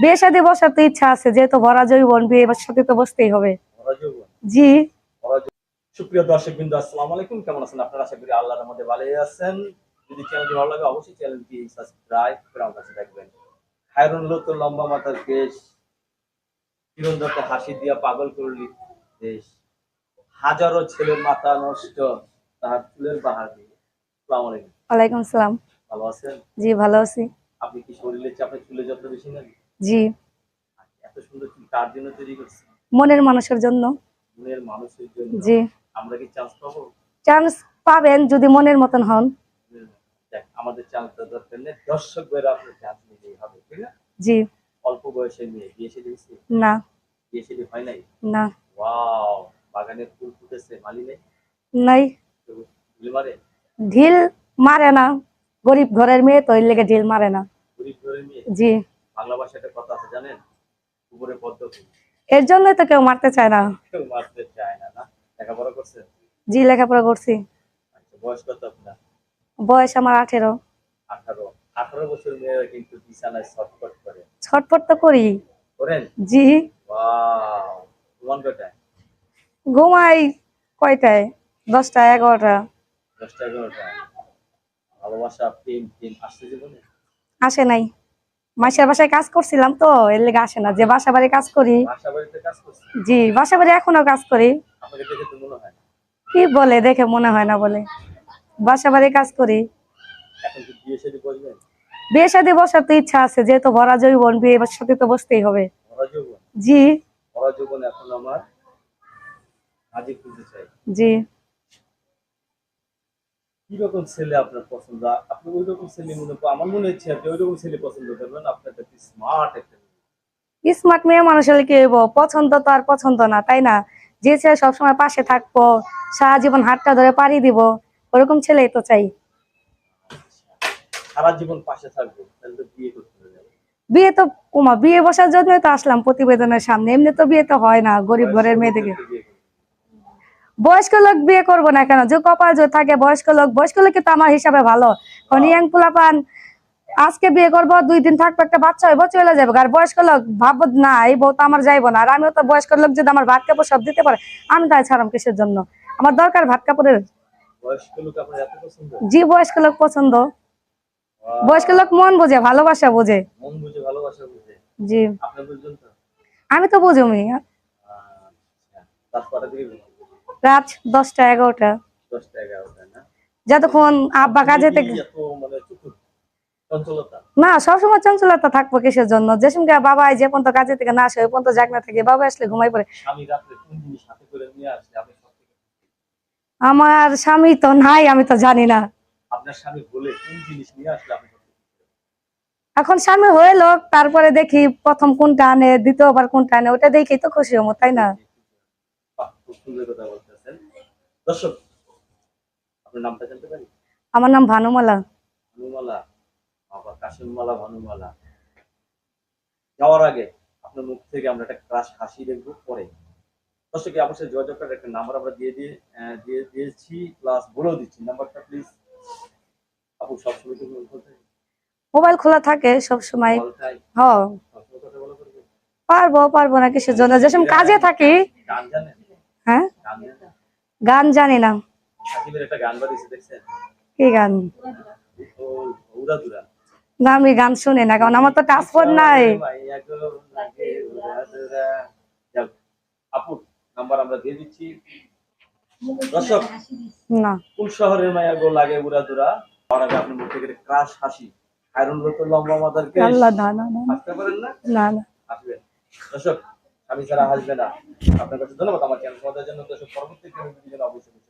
বিয়ে সাথে বসার তো ইচ্ছা আছে যেহেতু ভরা জৈবন বিয়ে সাথে তো বসতেই হবে। জি। সুপ্রিয় দর্শক বিন্দু আসসালামু আলাইকুম। কেমন আছেন? আপনারা আশা করি আল্লাহর মধ্যে ভালোই আছেন। যদি চ্যানেলটি ভালো লাগে অবশ্যই চ্যানেলটি সাবস্ক্রাইব করে আমার কাছে রাখবেন হায়রুন তো লম্বা মাথার কেশ কিরণদাকে হাসি দিয়া পাগল করলি দেশ। হাজারো ছেলের মাথা নষ্ট তাহার চুলের বাহার দিয়ে। আসসালামু আলাইকুম। ওয়ালাইকুম আসসালাম। ভালো আছেন? জি ভালো আছি। আপনি কি শরীরের চাপে চুলে যত বেশি নেন? জি। এত সুন্দর চুল কার জন্য তৈরি করছে মনের মানুষের জন্য। মনের মানুষের জন্য। জি। আমরা কি চান্স পাবো? চান্স পাবেন যদি মনের মতন হন। দেখ আমাদের চান্স দরকার নেই। দর্শক আপনার চান্স নিতেই হবে ঠিক না? জি। অল্প বয়সে মেয়ে বিয়ে সেদি হয়েছে? না। বিয়ে হয় নাই? না। ওয়াও বাগানের ফুল ফুটেছে মালি নেই? নাই। ফুল মারে? ঢিল মারে না। গরিব ঘরের মেয়ে তো এর লেগে ঢিল মারে না। গরিব ঘরের মেয়ে? জি। বাংলা ভাষায় একটা কথা আছে জানেন? উপরে পদ্ম ফুল। এর জন্যই তো কেউ মারতে চায় না। কেউ মারতে চায় না না? লেখাপড়া করছে জি লেখাপড়া করছি। আচ্ছা বয়স কত আপনার? বয়স আমার আঠেরো। আঠারো। আঠারো বছর মেয়েরা কিন্তু বিছানায় ছটফট করে। ছটফট তো করি। করেন? জি। ওয়াও। তোমার কটায় ঘুমাই কয়টায়? দশটা এগারোটা। দশটা এগারোটা। ভালোবাসা প্রেম প্রেম আসছে জীবনে? আসে নাই। মাসের বাসায় কাজ করছিলাম তো এর লেগে আসে না। যে বাসা বাড়ি কাজ করি। জি বাসা বাড়ি এখনও কাজ করি। কি বলে দেখে মনে হয় না বলে। বাসা বাড়ি কাজ করি। বিয়ে সাথে বসার তো ইচ্ছা আছে যেহেতু ভরা জৈবন বিয়ে সাথে তো বসতেই হবে। জি। যৌবন জি। কি রকম ছেলে আপনার পছন্দ? আপনি ওই রকম ছেলে মনে আমার মনে হচ্ছে আপনি ওই রকম ছেলে পছন্দ করবেন আপনার একটা স্মার্ট একটা। স্মার্ট মেয়ে মানুষ হলে কি হইব? পছন্দ তো আর পছন্দ না তাই না? যে ছেলে সবসময় পাশে থাকব সারা জীবন হাতটা ধরে পাড়ি দিব ওরকম ছেলেই তো চাই। সারা জীবন পাশে থাকব তাহলে বিয়ে করতে বিয়ে তো কুমা বিয়ে বসার জন্যই তো আসলাম প্রতিবেদনের সামনে এমনি তো বিয়ে তো হয় না গরিব ঘরের মেয়েদেরকে হবে। বয়স্ক লোক বিয়ে করব না কেন? যে কপাল যে থাকে বয়স্ক লোক বয়স্ক লোক তো আমার হিসাবে ভালো। কারণ ইয়াং পোলাপান আজকে বিয়ে করব দুই দিন থাকব একটা বাচ্চা হইব চলে যাবে। আর বয়স্ক লোক ভাববো না এই বউ তো আমার যাইবো না। আর আমিও তো বয়স্ক লোক যদি আমার ভাত কাপড় সব দিতে পারে আমি তাই ছাড়াম কিসের জন্য? আমার দরকার ভাত কাপড়ের। জি বয়স্ক লোক পছন্দ। বয়স্ক লোক মন বোঝে ভালোবাসা বোঝে। জি। আমি তো বুঝুমি। আচ্ছা। রাত দশটা এগারোটা। না? যতক্ষণ আব্বা কাজে মানে না সবসময় চঞ্চলতা থাকব কিসের জন্য? যে সঙ্গে বাবা যে পর্যন্ত কাজে থেকে না আসে ওই পর্যন্ত জাগনা থাকে বাবা আসলে ঘুমাই পড়ে। আমার স্বামী তো নাই আমি তো জানি না। এখন স্বামী হয়ে লোক তারপরে দেখি প্রথম কোনটা আনে দ্বিতীয়বার কোনটা আনে ওটা দেখি তো খুশি হব তাই না বাহ, খুব সুন্দর কথা বলতেছেন দর্শক আপনার নামটা জানতে পারি? আমার নাম ভানুমালা। ভানুমালা? বাবা কাশিমমালা ভানুমালা। যাওয়ার আগে আপনার মুখ থেকে আমরা একটা ক্রাশ হাসি দেখব পরে। দর্শকে আমার সাথে যোগাযোগ করার একটা নাম্বার আমরা দিয়ে দিয়ে দিয়ে দিয়েছি প্লাস বলেও দিচ্ছি। নাম্বারটা প্লিজ আপু সবসময় তুমি মোবাইল খোলা থাকে? সব সময় বলতাই হ। সবসময় কথা বলা করবে? পারব পারব না কিসের জন্য। যে কাজে থাকি। হ্যাঁ? গান জানি না। গান কি না আমি গান শুনি না কারণ আমার তো টাচফোন নাই। আপু নাম্বার আমরা দিয়ে দিচ্ছি। দর্শক না। কোন শহরের মায়া গো লাগে উড়া দুরা? আগে আপনার মুখ থেকে ক্রাশ হাসি। আয়রন তো লম্বা মাদার কে আল্লাহ না না না পারেন না? না দর্শক আমি ছাড়া আসবে না। আপনার কাছে ধন্যবাদ আমার চ্যানেল সমাজের জন্য। পরবর্তী অবশ্যই